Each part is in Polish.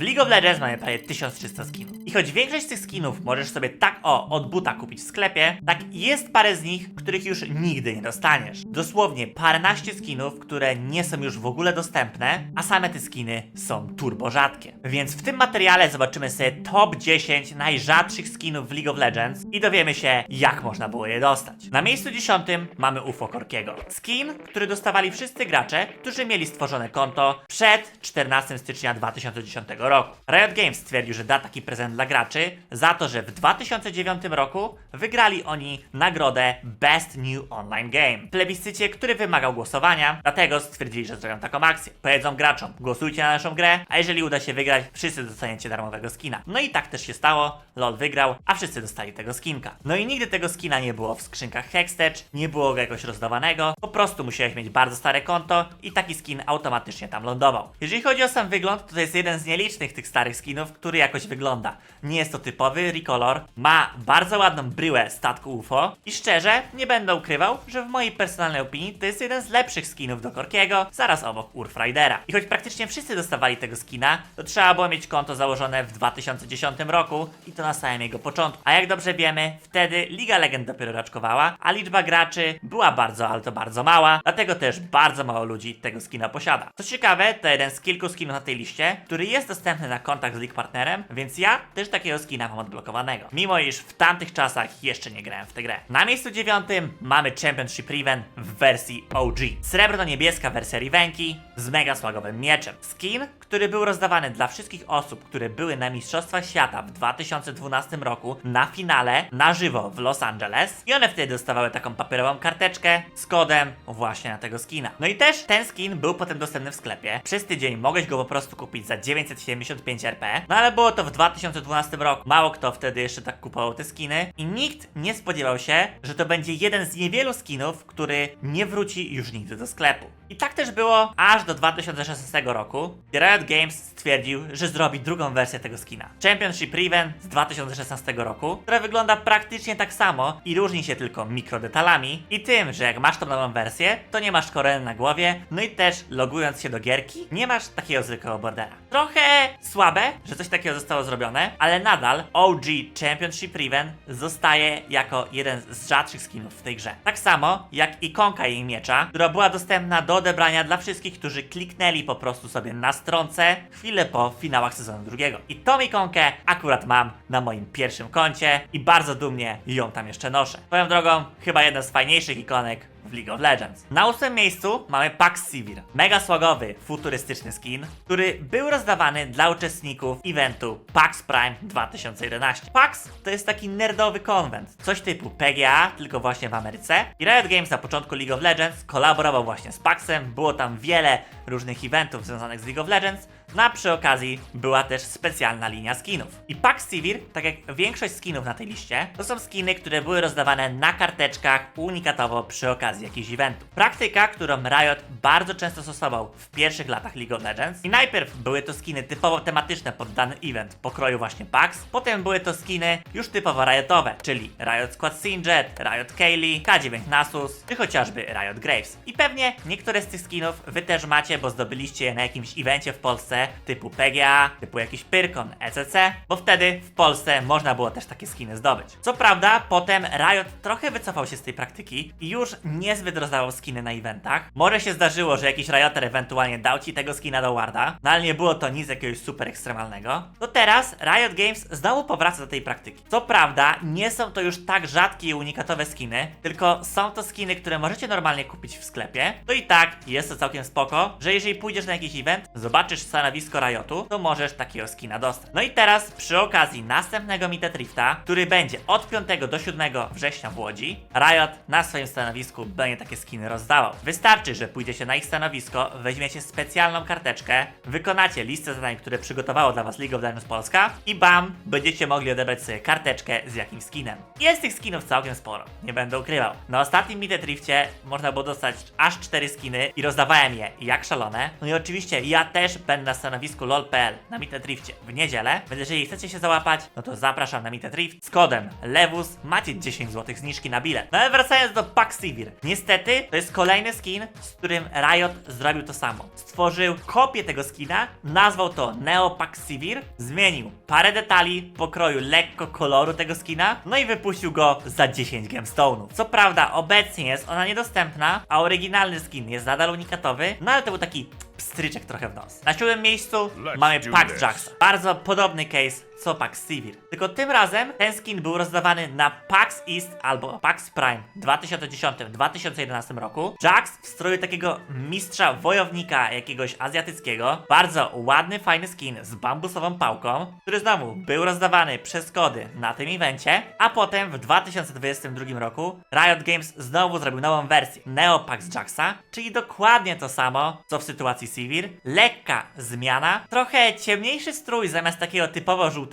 W League of Legends mamy prawie 1300 skinów. I choć większość z tych skinów możesz sobie tak o, od buta kupić w sklepie, tak jest parę z nich, których już nigdy nie dostaniesz. Dosłownie paręnaście skinów, które nie są już w ogóle dostępne, a same te skiny są turbo rzadkie. Więc w tym materiale zobaczymy sobie top 10 najrzadszych skinów w League of Legends i dowiemy się, jak można było je dostać. Na miejscu 10 mamy UFO Korkiego. Skin, który dostawali wszyscy gracze, którzy mieli stworzone konto przed 14 stycznia 2010 roku. Riot Games stwierdził, że da taki prezent dla graczy za to, że w 2009 roku wygrali oni nagrodę Best New Online Game. W plebiscycie, który wymagał głosowania, dlatego stwierdzili, że zrobią taką akcję. Powiedzą graczom, głosujcie na naszą grę, a jeżeli uda się wygrać, wszyscy dostaniecie darmowego skina. No i tak też się stało, LOL wygrał, a wszyscy dostali tego skinka. No i nigdy tego skina nie było w skrzynkach Hextech, nie było go jakoś rozdawanego, po prostu musiałeś mieć bardzo stare konto i taki skin automatycznie tam lądował. Jeżeli chodzi o sam wygląd, to to jest jeden z nielicznych tych starych skinów, który jakoś wygląda. Nie jest to typowy recolor, ma bardzo ładną bryłę statku UFO i szczerze, nie będę ukrywał, że w mojej personalnej opinii to jest jeden z lepszych skinów do Korkiego, zaraz obok Urfridera. I choć praktycznie wszyscy dostawali tego skina, to trzeba było mieć konto założone w 2010 roku i to na samym jego początku. A jak dobrze wiemy, wtedy Liga Legend dopiero raczkowała, a liczba graczy była bardzo, ale to bardzo mała, dlatego też bardzo mało ludzi tego skina posiada. Co ciekawe, to jeden z kilku skinów na tej liście, który jest dostępny na kontakt z League Partnerem, więc ja też takiego skina mam odblokowanego. Mimo iż w tamtych czasach jeszcze nie grałem w tę grę. Na miejscu dziewiątym mamy Championship Riven w wersji OG. Srebrno-niebieska wersja Rivenki z mega swagowym mieczem. Skin, który był rozdawany dla wszystkich osób, które były na Mistrzostwach Świata w 2012 roku na finale na żywo w Los Angeles i one wtedy dostawały taką papierową karteczkę z kodem właśnie na tego skina. No i też ten skin był potem dostępny w sklepie. Przez tydzień mogłeś go po prostu kupić za 975 RP, no ale było to w 2012 roku. Mało kto wtedy jeszcze tak kupował te skiny i nikt nie spodziewał się, że to będzie jeden z niewielu skinów, który nie wróci już nigdy do sklepu. I tak też było aż do 2016 roku, Riot Games stwierdził, że zrobi drugą wersję tego skina. Championship Riven z 2016 roku, która wygląda praktycznie tak samo i różni się tylko mikrodetalami i tym, że jak masz tą nową wersję, to nie masz korony na głowie, no i też logując się do gierki, nie masz takiego zwykłego bordera. Trochę słabe, że coś takiego zostało zrobione, ale nadal OG Championship Riven zostaje jako jeden z rzadszych skinów w tej grze. Tak samo jak ikonka jej miecza, która była dostępna do odebrania dla wszystkich, którzy kliknęli po prostu sobie na stronce chwilę po finałach sezonu drugiego. I tą ikonkę akurat mam na moim pierwszym koncie i bardzo dumnie ją tam jeszcze noszę. Swoją drogą, chyba jedna z fajniejszych ikonek w League of Legends. Na ósmym miejscu mamy Pax Sivir. Mega słagowy, futurystyczny skin, który był rozdawany dla uczestników eventu PAX Prime 2011. PAX to jest taki nerdowy konwent, coś typu PGA, tylko właśnie w Ameryce. I Riot Games na początku League of Legends kolaborował właśnie z PAXem, było tam wiele różnych eventów związanych z League of Legends, no a przy okazji była też specjalna linia skinów. I Pax Sivir, tak jak większość skinów na tej liście, to są skiny, które były rozdawane na karteczkach unikatowo przy okazji jakichś eventów. Praktyka, którą Riot bardzo często stosował w pierwszych latach League of Legends. I najpierw były to skiny typowo tematyczne pod dany event pokroju właśnie Pax, potem były to skiny już typowo Riotowe, czyli Riot Squad Singed, Riot Kaylee, K9 Nasus, czy chociażby Riot Graves. I pewnie niektóre z tych skinów wy też macie, bo zdobyliście je na jakimś evencie w Polsce typu PGA, typu jakiś Pyrkon, ECC, bo wtedy w Polsce można było też takie skiny zdobyć. Co prawda, potem Riot trochę wycofał się z tej praktyki i już niezbyt rozdawał skiny na eventach. Może się zdarzyło, że jakiś Rioter ewentualnie dał ci tego skina do Warda, no ale nie było to nic jakiegoś super ekstremalnego. To teraz Riot Games znowu powraca do tej praktyki. Co prawda, nie są to już tak rzadkie i unikatowe skiny, tylko są to skiny, które możecie normalnie kupić w sklepie. To i tak jest to całkiem spoko, że jeżeli pójdziesz na jakiś event, zobaczysz stanowisko Riotu, to możesz takiego skina dostać. No i teraz przy okazji następnego Meet który będzie od 5 do 7 września w Łodzi, Riot na swoim stanowisku będzie takie skiny rozdawał. Wystarczy, że pójdziecie na ich stanowisko, weźmiecie specjalną karteczkę, wykonacie listę zadań, które przygotowało dla was League of Legends Polska i bam, będziecie mogli odebrać sobie karteczkę z jakimś skinem. Jest tych skinów całkiem sporo, nie będę ukrywał. Na ostatnim Meet można było dostać aż 4 skiny i rozdawałem je jak szalone. No i oczywiście ja też będę na stanowisku lol.pl na Meet Drifcie w niedzielę, więc jeżeli chcecie się załapać, no to zapraszam na Meet Drift z kodem LEWUS macie 10 zł zniżki na bilet. No ale wracając do Paxivir. Niestety to jest kolejny skin, z którym Riot zrobił to samo. Stworzył kopię tego skina, nazwał to Neo Paxivir, zmienił parę detali pokroju lekko koloru tego skina, no i wypuścił go za 10 gemstone'ów. Co prawda obecnie jest ona niedostępna, a oryginalny skin jest nadal unikatowy, no ale to był taki pstryczek trochę w nos. Na siódmym miejscu mamy Pax. Jacksa. Bardzo podobny case co Pax Sivir. Tylko tym razem ten skin był rozdawany na Pax East albo Pax Prime w 2010-2011 roku. Jax w stroju takiego mistrza wojownika jakiegoś azjatyckiego. Bardzo ładny, fajny skin z bambusową pałką, który znowu był rozdawany przez kody na tym evencie, a potem w 2022 roku Riot Games znowu zrobił nową wersję Neo Pax Jaxa, czyli dokładnie to samo, co w sytuacji Sivir. Lekka zmiana, trochę ciemniejszy strój zamiast takiego typowo żółtego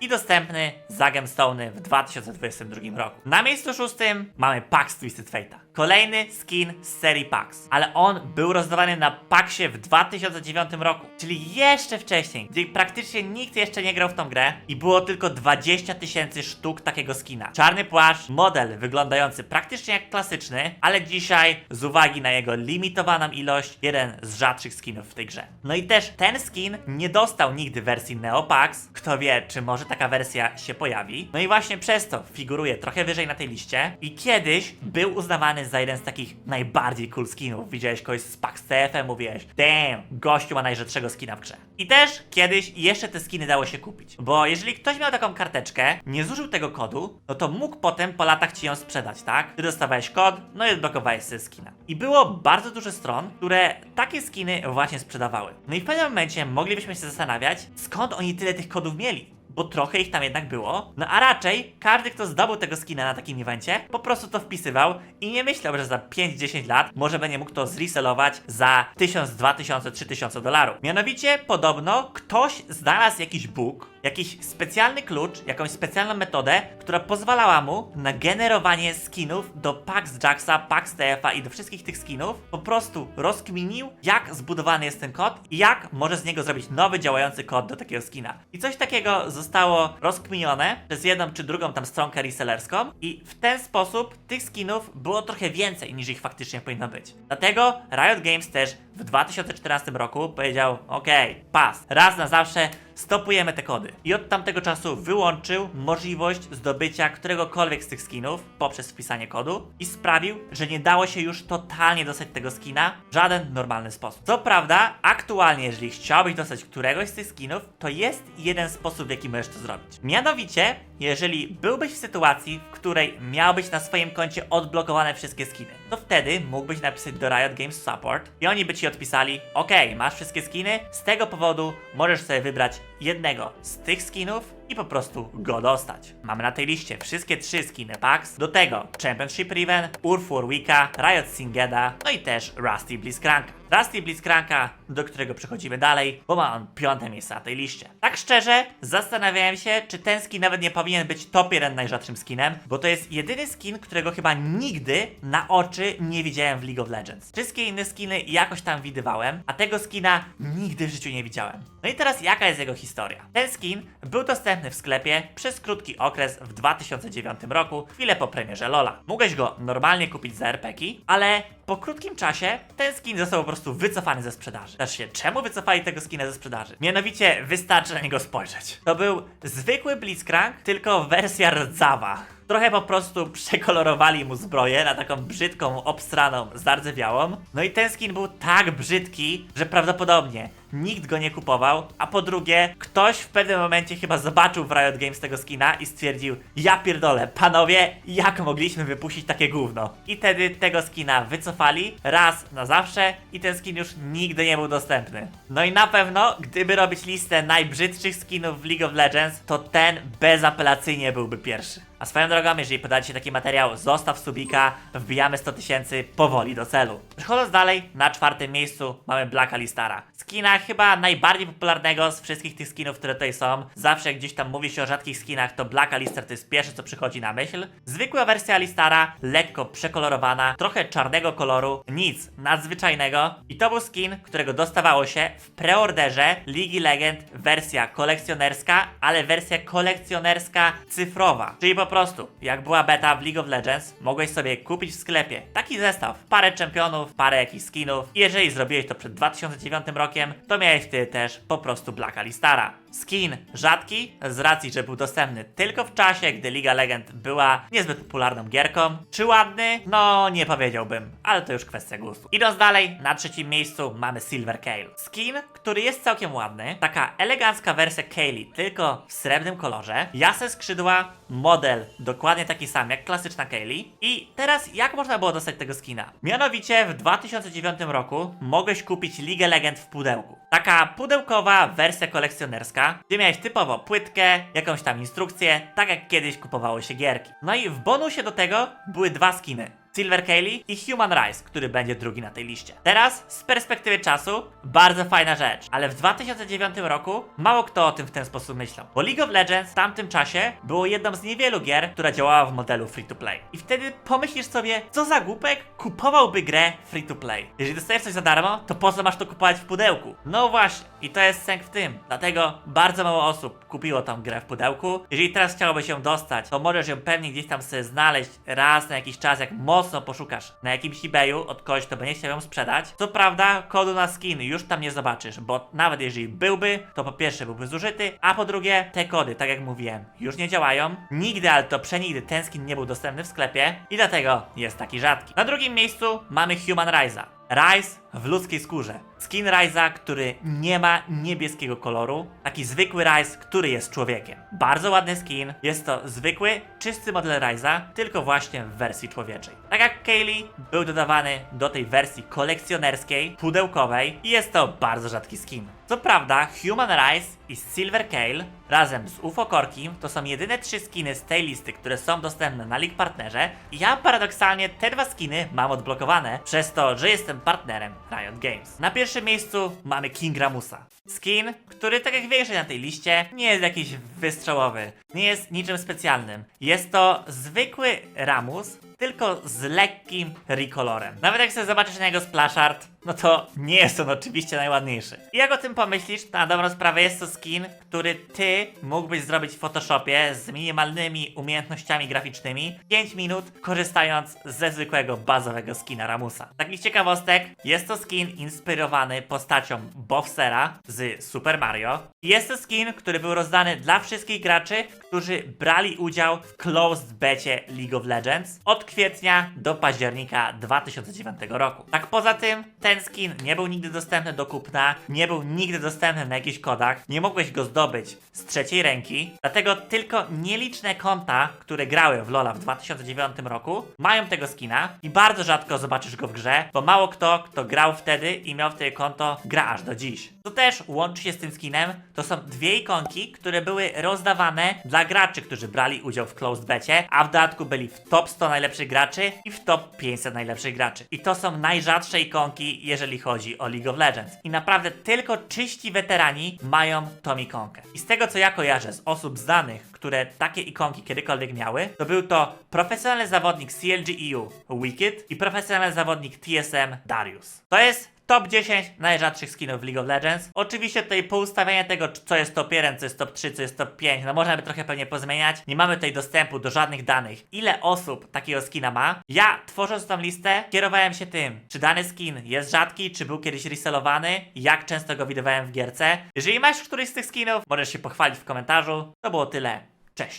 i dostępny za gemstone'y w 2022 roku. Na miejscu szóstym mamy Pax Twisted Fate'a. Kolejny skin z serii Pax, ale on był rozdawany na Paxie w 2009 roku, czyli jeszcze wcześniej, gdy praktycznie nikt jeszcze nie grał w tą grę i było tylko 20 tysięcy sztuk takiego skina. Czarny płaszcz, model wyglądający praktycznie jak klasyczny, ale dzisiaj z uwagi na jego limitowaną ilość, jeden z rzadszych skinów w tej grze. No i też ten skin nie dostał nigdy wersji Neopax, kto wie, czy może taka wersja się pojawi. No i właśnie przez to figuruje trochę wyżej na tej liście i kiedyś był uznawany za jeden z takich najbardziej cool skinów. Widziałeś kogoś z Pax TF-em, mówiłeś, damn, gościu ma najrzadszego skina w grze. I też kiedyś jeszcze te skiny dało się kupić, bo jeżeli ktoś miał taką karteczkę, nie zużył tego kodu, no to mógł potem po latach ci ją sprzedać, tak? Ty dostawałeś kod, no i odblokowałeś sobie skina. I było bardzo dużo stron, które takie skiny właśnie sprzedawały. No i w pewnym momencie moglibyśmy się zastanawiać, skąd oni tyle tych kodów mieli bo trochę ich tam jednak było. No a raczej każdy, kto zdobył tego skina na takim evencie, po prostu to wpisywał i nie myślał, że za 5-10 lat może będzie mógł to zreselować za 1000, 2000, 3000 dolarów. Mianowicie, podobno ktoś znalazł jakiś bóg, jakiś specjalny klucz, jakąś specjalną metodę, która pozwalała mu na generowanie skinów do Pax Jacksa, Pax TF-a i do wszystkich tych skinów. Po prostu rozkminił, jak zbudowany jest ten kod i jak może z niego zrobić nowy działający kod do takiego skina. I coś takiego zostało rozkminione przez jedną czy drugą tam stronkę resellerską i w ten sposób tych skinów było trochę więcej niż ich faktycznie powinno być. Dlatego Riot Games też w 2014 roku powiedział: OK, pas, raz na zawsze stopujemy te kody. I od tamtego czasu wyłączył możliwość zdobycia któregokolwiek z tych skinów poprzez wpisanie kodu i sprawił, że nie dało się już totalnie dostać tego skina w żaden normalny sposób. Co prawda, aktualnie, jeżeli chciałbyś dostać któregoś z tych skinów, to jest jeden sposób, w jaki możesz to zrobić. Mianowicie, jeżeli byłbyś w sytuacji, w której miałbyś na swoim koncie odblokowane wszystkie skiny, to wtedy mógłbyś napisać do Riot Games Support i oni by ci odpisali: OK, masz wszystkie skiny, z tego powodu możesz sobie wybrać jednego z tych skinów i po prostu go dostać. Mamy na tej liście wszystkie trzy skiny packs, do tego Championship Riven, Urfur Wika, Riot Singeda, no i też Rusty Blitzcranka. Rusty Blitzcranka, do którego przechodzimy dalej, bo ma on piąte miejsce na tej liście. Tak szczerze, zastanawiałem się, czy ten skin nawet nie powinien być top 1 najrzadszym skinem, bo to jest jedyny skin, którego chyba nigdy na oczy nie widziałem w League of Legends. Wszystkie inne skiny jakoś tam widywałem, a tego skina nigdy w życiu nie widziałem. No i teraz jaka jest jego historia? Ten skin był dostępny w sklepie przez krótki okres w 2009 roku, chwilę po premierze Lola. Mogłeś go normalnie kupić za RPki, ale po krótkim czasie ten skin został po prostu wycofany ze sprzedaży. Znaczy, czemu wycofali tego skina ze sprzedaży? Mianowicie wystarczy na niego spojrzeć. To był zwykły Blitzcrank, tylko wersja rdzawa. Trochę po prostu przekolorowali mu zbroję na taką brzydką, obstraną, zardzewiałą. No i ten skin był tak brzydki, że prawdopodobnie nikt go nie kupował, a po drugie, ktoś w pewnym momencie chyba zobaczył w Riot Games tego skina i stwierdził, ja pierdolę, panowie, jak mogliśmy wypuścić takie gówno? I wtedy tego skina wycofali raz na zawsze i ten skin już nigdy nie był dostępny. No i na pewno, gdyby robić listę najbrzydszych skinów w League of Legends, to ten bezapelacyjnie byłby pierwszy. A swoją drogą, jeżeli podacie taki materiał, zostaw subika, wbijamy 100 tysięcy powoli do celu. Przechodząc dalej, na czwartym miejscu mamy Blacka Listara. Skina, chyba najbardziej popularnego z wszystkich tych skinów, które tutaj są. Zawsze jak gdzieś tam mówi się o rzadkich skinach, to Black Alistair to jest pierwsze, co przychodzi na myśl. Zwykła wersja Alistara, lekko przekolorowana, trochę czarnego koloru, nic nadzwyczajnego. I to był skin, którego dostawało się w preorderze Ligi Legend wersja kolekcjonerska, ale wersja kolekcjonerska cyfrowa. Czyli po prostu, jak była beta w League of Legends, mogłeś sobie kupić w sklepie taki zestaw, parę czempionów, parę jakichś skinów. I jeżeli zrobiłeś to przed 2009 rokiem, to miałeś wtedy też po prostu Black Alistara. Skin rzadki, z racji, że był dostępny tylko w czasie, gdy Liga Legend była niezbyt popularną gierką. Czy ładny? No, nie powiedziałbym, ale to już kwestia gustu. Idąc dalej, na trzecim miejscu mamy Silver Kale. Skin, który jest całkiem ładny, taka elegancka wersja Kaylee, tylko w srebrnym kolorze, jasne skrzydła, model dokładnie taki sam jak klasyczna Kaylee. I teraz jak można było dostać tego skina? Mianowicie w 2009 roku mogłeś kupić Ligę Legend w pudełku. Taka pudełkowa wersja kolekcjonerska, gdzie miałeś typowo płytkę, jakąś tam instrukcję, tak jak kiedyś kupowało się gierki. No i w bonusie do tego były dwa skiny. Silver Kaylee i Human Rise, który będzie drugi na tej liście. Teraz, z perspektywy czasu, bardzo fajna rzecz, ale w 2009 roku mało kto o tym w ten sposób myślał. Bo League of Legends w tamtym czasie było jedną z niewielu gier, która działała w modelu free to play. I wtedy pomyślisz sobie, co za głupek kupowałby grę free to play. Jeżeli dostajesz coś za darmo, to po co masz to kupować w pudełku? No właśnie, i to jest sęk w tym. Dlatego bardzo mało osób kupiło tą grę w pudełku. Jeżeli teraz chciałoby się dostać, to możesz ją pewnie gdzieś tam sobie znaleźć raz na jakiś czas, jak mocno poszukasz na jakimś eBayu od kogoś, kto będzie chciał ją sprzedać. Co prawda, kodu na skin już tam nie zobaczysz, bo nawet jeżeli byłby, to po pierwsze byłby zużyty, a po drugie, te kody, tak jak mówiłem, już nie działają. Nigdy, ale to przenigdy ten skin nie był dostępny w sklepie i dlatego jest taki rzadki. Na drugim miejscu mamy Human Rise'a. Rise w ludzkiej skórze. Skin Rise'a, który nie ma niebieskiego koloru. Taki zwykły Rise, który jest człowiekiem. Bardzo ładny skin. Jest to zwykły, czysty model Rise'a, tylko właśnie w wersji człowieczej. Tak jak Kaylee był dodawany do tej wersji kolekcjonerskiej, pudełkowej i jest to bardzo rzadki skin. Co prawda, Human Rise i Silver Kale razem z UFO Korkim to są jedyne trzy skiny z tej listy, które są dostępne na League Partnerze ja paradoksalnie te dwa skiny mam odblokowane przez to, że jestem partnerem Riot Games. Na pierwszym miejscu mamy King Ramusa. Skin, który tak jak większość na tej liście nie jest jakiś wystrzałowy, nie jest niczym specjalnym. Jest to zwykły Ramus, tylko z lekkim recolorem. Nawet jak sobie zobaczysz na jego splash art, no to nie jest on oczywiście najładniejszy. I jak o tym pomyślisz, to na dobrą sprawę jest to skin, który ty mógłbyś zrobić w Photoshopie z minimalnymi umiejętnościami graficznymi 5 minut, korzystając ze zwykłego bazowego skina Ramusa. Takich ciekawostek, jest to skin inspirowany postacią Bowsera z Super Mario. Jest to skin, który był rozdany dla wszystkich graczy, którzy brali udział w closed becie League of Legends od kwietnia do października 2009 roku. Tak poza tym, ten skin nie był nigdy dostępny do kupna, nie był nigdy dostępny na jakichś kodach, nie mogłeś go zdobyć z trzeciej ręki, dlatego tylko nieliczne konta, które grały w LoL'a w 2009 roku, mają tego skina i bardzo rzadko zobaczysz go w grze, bo mało kto, kto grał wtedy i miał wtedy konto, gra aż do dziś. Co też łączy się z tym skinem, to są dwie ikonki, które były rozdawane dla graczy, którzy brali udział w closed becie, a w dodatku byli w top 100 najlepszych graczy i w top 500 najlepszych graczy. I to są najrzadsze ikonki, jeżeli chodzi o League of Legends. I naprawdę tylko czyści weterani mają tą ikonkę. I z tego co ja kojarzę z osób znanych, które takie ikonki kiedykolwiek miały, to był to profesjonalny zawodnik CLG EU Wicked i profesjonalny zawodnik TSM Darius. To jest Top 10 najrzadszych skinów w League of Legends. Oczywiście tutaj po ustawieniu tego, co jest top 1, co jest top 3, co jest top 5, no można by trochę pewnie pozmieniać. Nie mamy tutaj dostępu do żadnych danych, ile osób takiego skina ma. Ja, tworząc tą listę, kierowałem się tym, czy dany skin jest rzadki, czy był kiedyś resellowany, jak często go widywałem w gierce. Jeżeli masz któryś z tych skinów, możesz się pochwalić w komentarzu. To było tyle.